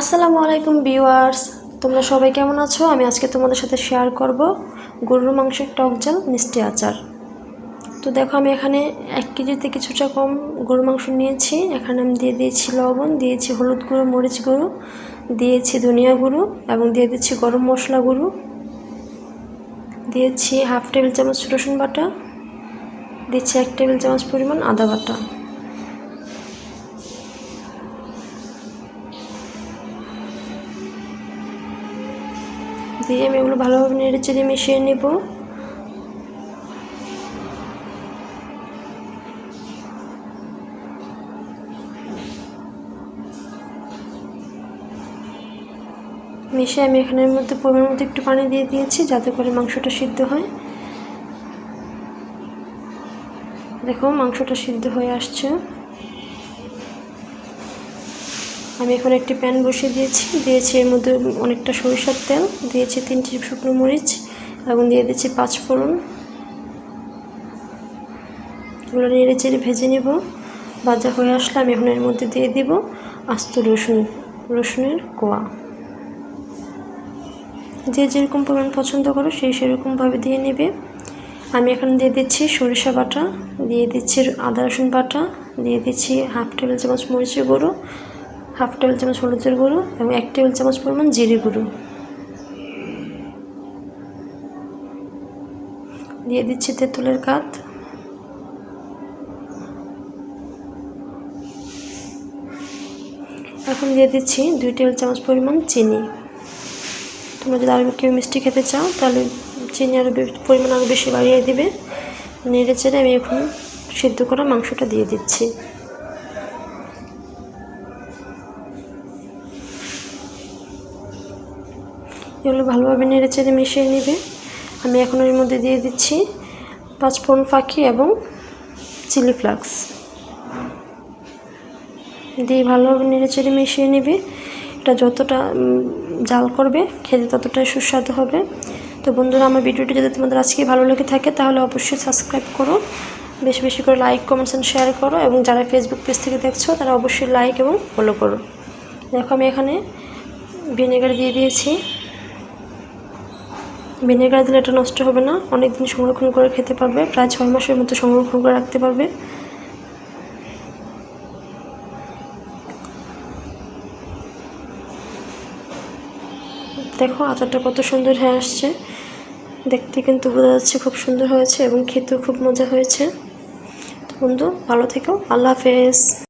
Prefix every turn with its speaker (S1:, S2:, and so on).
S1: আসসালামু আলাইকুম ভিউয়ার্স, তোমরা সবাই কেমন আছো? আমি আজকে তোমাদের সাথে শেয়ার করব গরুর মাংসের টক ঝাল মিষ্টি আচার। তো দেখো, আমি এখানে এক কেজিতে কিছুটা কম গরুর মাংস নিয়েছি। এখানে আমি দিয়ে দিয়েছি লবণ, দিয়েছি হলুদ গুঁড়ো, মরিচ গুঁড়ো, দিয়েছি ধনিয়া গুঁড়ো এবং দিয়ে দিচ্ছি গরম মশলা গুঁড়ো। দিয়েছি হাফ টেবিল চামচ রসুন বাটা, দিচ্ছি এক টেবিল চামচ পরিমাণ আদা বাটা। দিয়ে আমি এগুলো ভালোভাবে নেড়ে চেড়ে মিশিয়ে নেব। মিশিয়ে আমি এখানের মধ্যে পরিমাণ মতো একটু পানি দিয়ে দিয়েছি যাতে করে মাংসটা সিদ্ধ হয়। দেখো মাংসটা সিদ্ধ হয়ে আসছে। আমি এখন একটি প্যান বসিয়ে দিয়েছি। দিয়েছি এর মধ্যে অনেকটা সরিষার তেল, দিয়েছি তিনটি শুকনো মরিচ, এবং দিয়ে দিচ্ছি পাঁচ ফোড়ন। এগুলো নেড়ে চেড়ে ভেজে নেব। ভাজা হয়ে আসলে আমি এখন এর মধ্যে দিয়ে দিব আস্ত রসুন, রসুনের কোয়া। যে যেরকম পরিমাণ পছন্দ করো সেই সেরকমভাবে দিয়ে নেবে। আমি এখন দিয়ে দিচ্ছি সরিষা বাটা, দিয়ে দিচ্ছি আদা রসুন বাটা, দিয়ে দিচ্ছি হাফ টেবিল চামচ মরিচের গুঁড়ো হাফ টেবিল চামচ হলুদের গুঁড়ো এবং এক টেবিল চামচ পরিমাণ জিরে গুঁড়ো। দিয়ে দিচ্ছি তেঁতুলের কাত। এখন দিয়ে দিচ্ছি দুই টেবিল চামচ পরিমাণ চিনি। তোমরা যদি আরও কেউ মিষ্টি খেতে চাও, তাহলে চিনি আরও পরিমাণ আরও বেশি বাড়িয়ে দিবে। নেড়ে চেড়ে আমি এখন সিদ্ধ করা মাংসটা দিয়ে দিচ্ছি। এগুলো ভালোভাবে নেড়ে চেড়ে মিশিয়ে নেবে। আমি এখন এর মধ্যে দিয়ে দিচ্ছি পাঁচফোড়ন ফাঁকি এবং চিলি ফ্লাক্স। দিয়ে ভালোভাবে নেড়ে চেড়ে মিশিয়ে নেবে। এটা যতটা জাল করবে, খেতে ততটাই সুস্বাদু হবে। তো বন্ধুরা, আমার ভিডিওটি যদি তোমাদের আজকে ভালো লেগে থাকে, তাহলে অবশ্যই সাবস্ক্রাইব করো। বেশি বেশি করে লাইক কমেন্টস অ্যান্ড শেয়ার করো এবং যারা ফেসবুক পেজ থেকে দেখছ, তারা অবশ্যই লাইক এবং ফলো করো। দেখো, আমি এখানে ভিনেগার দিয়ে দিয়েছি। ভিনেগার দিলে এটা নষ্ট হবে না। অনেক দিন সংরক্ষণ করে খেতে পারবে, প্রায় ছয় মাসের মতো সংরক্ষণ করে রাখতে পারবে। দেখো, আচারটা কত সুন্দর হয়ে আসছে। দেখতে কিন্তু বোঝা যাচ্ছে খুব সুন্দর হয়েছে এবং খেতেও খুব মজা হয়েছে। তো বন্ধু, ভালো থেকো। আল্লাহ হাফেজ।